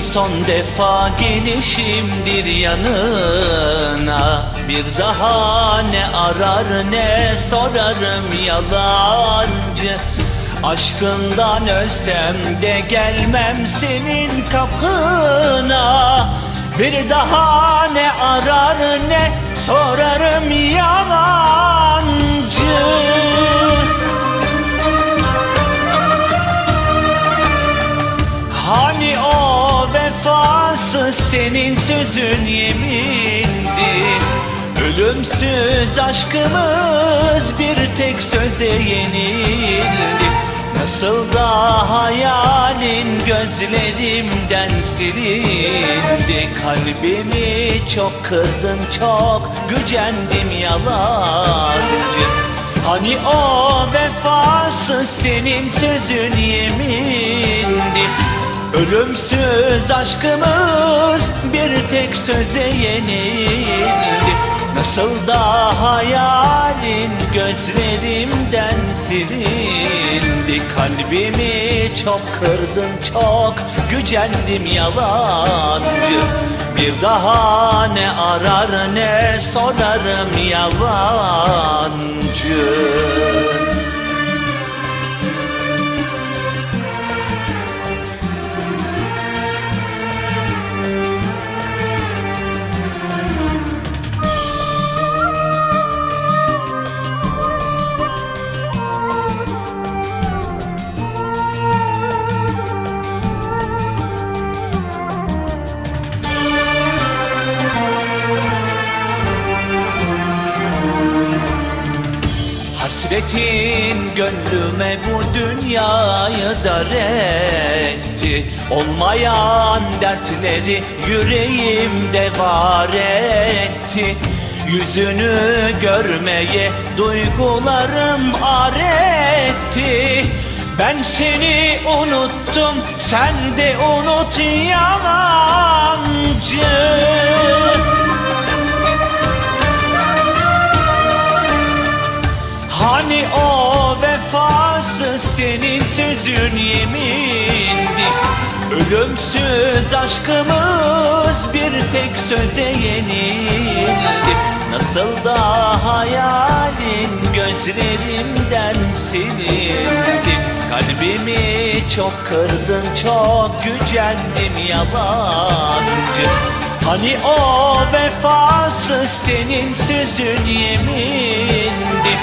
son defa gelişimdir yanına. Bir daha ne arar ne sorarım yalancı. Aşkından ölsem de gelmem senin kapına. Bir daha ne arar ne sorarım yalancı o vefasız senin sözün yemindi Ölümsüz aşkımız bir tek söze yenildi. Nasıl da hayalin gözlerimden silindi. Kalbimi çok kırdın çok gücendim yalancı. Hani o vefasız senin sözün yemindi Ölümsüz aşkımız bir tek söze yenildi. Nasıl da hayalin gözlerimden silindi. Kalbimi çok kırdın çok gücendim yalancı. Bir daha ne arar ne sorarım yalancı Hasretin gönlüme bu dünyayı dar etti Olmayan dertleri yüreğimde var etti. Yüzünü görmeye duygularım ar etti. Ben seni unuttum sen de unut yalancı senin sözün yemindi. Ölümsüz aşkımız bir tek söze yenildi. Nasıl da hayalin gözlerimden silindi. Kalbimi çok kırdın çok gücendim yalancı. Hani o vefasız senin sözün yemindi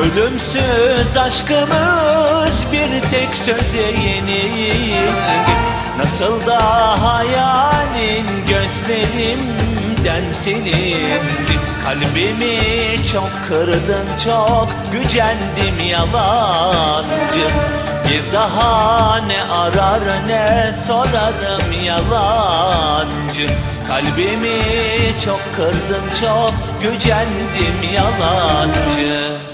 Ölümsüz aşkımız bir tek söze yenildi. Nasıl da hayalin gözlerimden silindi. Kalbimi çok kırdın çok gücendim yalancı. Bir daha ne arar ne sorarım yalancı. Kalbimi çok kırdın çok gücendim yalancı